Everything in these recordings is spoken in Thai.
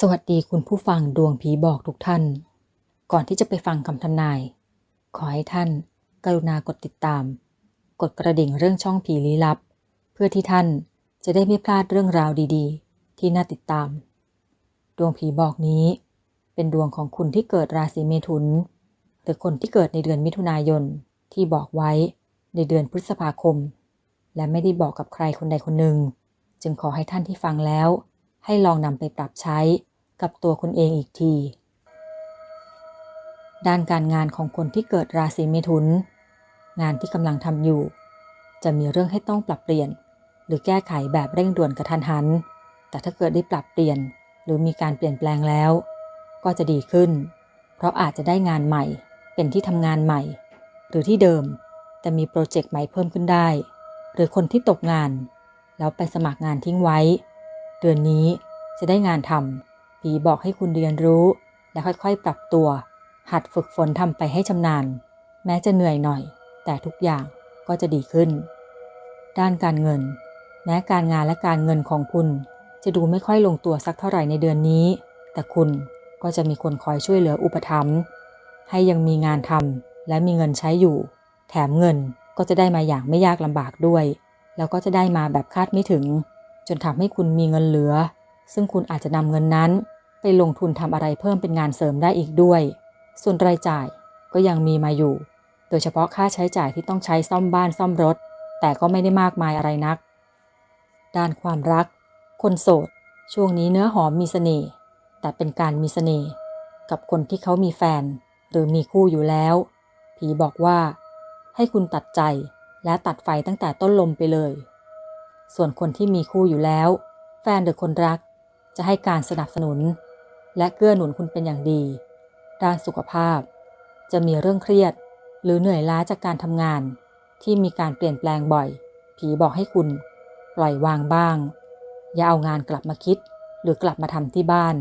สวัสดีคุณผู้ฟังดวงผีบอกทุกท่าน ก่อนที่จะไปฟังคำทำนาย ขอให้ท่าน กรุณากดติดตาม กดกระดิ่งเรื่องช่องผีลี้ลับ เพื่อที่ท่านจะได้ไม่พลาดเรื่องราวดีๆ ที่น่าติดตาม ดวงผีบอกนี้ เป็นดวงของคุณที่เกิดราศีเมถุน หรือคนที่เกิดในเดือนมิถุนายนที่บอกไว้ในเดือนพฤษภาคม และไม่ได้บอกกับใครคนใดคนหนึ่ง จึงขอให้ท่านที่ฟังแล้ว ให้ลองนำไปปรับใช้กับตัวคุณเองอีกที ด้านการงานของคนที่เกิดราศีเมถุน งานที่กำลังทำอยู่ จะมีเรื่องให้ต้องปรับเปลี่ยน หรือแก้ไขแบบเร่งด่วนกระทันหัน แต่ถ้าเกิดได้ปรับเปลี่ยน หรือมีการเปลี่ยนแปลงแล้ว ก็จะดีขึ้น เพราะอาจจะได้งานใหม่ เป็นที่ทำงานใหม่ หรือที่เดิม แต่มีโปรเจกต์ใหม่เพิ่มขึ้นได้ หรือคนที่ตกงาน แล้วไปสมัครงานทิ้งไว้ เดือนนี้ จะได้งานทำผีบอกให้คุณเรียนรู้ และค่อยๆ ปรับตัว หัดฝึกฝนทำไปให้ชำนาญ แม้จะเหนื่อยหน่อย แต่ทุกอย่างก็จะดีขึ้น ด้านการเงิน แม้การงานและการเงินของคุณ จะดูไม่ค่อยลงตัวสักเท่าไหร่ในเดือนนี้ แต่คุณก็จะมีคนคอยช่วยเหลืออุปถัมภ์ให้ยังมีงานทำและมีเงินใช้อยู่ แถมเงินก็จะได้มาอย่างไม่ยากลำบากด้วย แล้วก็จะได้มาแบบคาดไม่ถึง จนทำให้คุณมีเงินเหลือ ซึ่งคุณอาจจะนำเงินนั้น ไปลงทุนทำอะไรเพิ่มเป็นงานเสริมได้อีกด้วย ส่วนรายจ่ายก็ยังมีมาอยู่ โดยเฉพาะค่าใช้จ่ายที่ต้องใช้ซ่อมบ้านซ่อมรถ แต่ก็ไม่ได้มากมายอะไรนัก ด้านความรัก คนโสด ช่วงนี้เนื้อหอมมีเสน่ห์แต่เป็นการมีเสน่ห์กับคนที่เขามีแฟน หรือมีคู่อยู่แล้ว ผีบอกว่า ให้คุณตัดใจและตัดไฟตั้งแต่ต้นลมไปเลย ส่วนคนที่มีคู่อยู่แล้ว แฟนหรือคนรัก จะให้การสนับสนุน และเกื้อหนุนคุณเป็นอย่างดี ด้านสุขภาพ จะมีเรื่องเครียด หรือเหนื่อยล้าจากการทำงาน ที่มีการเปลี่ยนแปลงบ่อย ผีบอกให้คุณ ปล่อยวางบ้าง อย่าเอางานกลับมาคิด หรือกลับมาทำที่บ้าน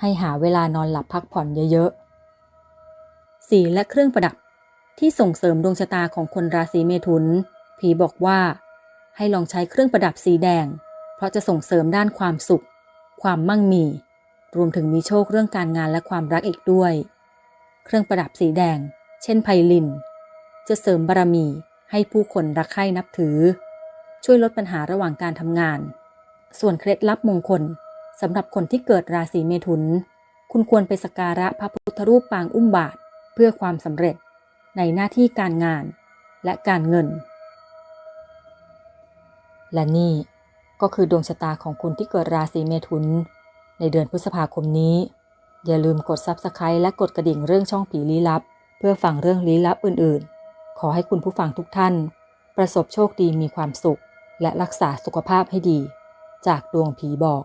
ให้หาเวลานอนหลับพักผ่อนเยอะๆสีและเครื่องประดับที่ส่งเสริมดวงชะตาของคนราศีเมถุน ผีบอกว่า ให้ลองใช้เครื่องประดับสีแดง เพราะจะส่งเสริมด้านความสุข ความมั่งมี รวมถึงมีโชคเรื่องการงานและความรักอีกด้วย เครื่องประดับสีแดง เช่นไพลิน จะเสริมบารมีให้ผู้คนรักใคร่นับถือ ช่วยลดปัญหาระหว่างการทำงาน ส่วนเคล็ดลับมงคลสำหรับคนที่เกิดราศีเมถุน คุณควรไปสักการะพระพุทธรูปปางอุ้มบาทเพื่อความสำเร็จในหน้าที่การงานและการเงิน และนี่ ก็คือดวงชะตาของคุณที่เกิดราศีเมถุน ในเดือนพฤษภาคมนี้ อย่าลืมกด Subscribe และกดกระดิ่งเรื่องช่องผีลี้ลับ เพื่อฟังเรื่องลี้ลับอื่นๆ ขอให้คุณผู้ฟังทุกท่าน ประสบโชคดีมีความสุข และรักษาสุขภาพให้ดี จากดวงผีบอก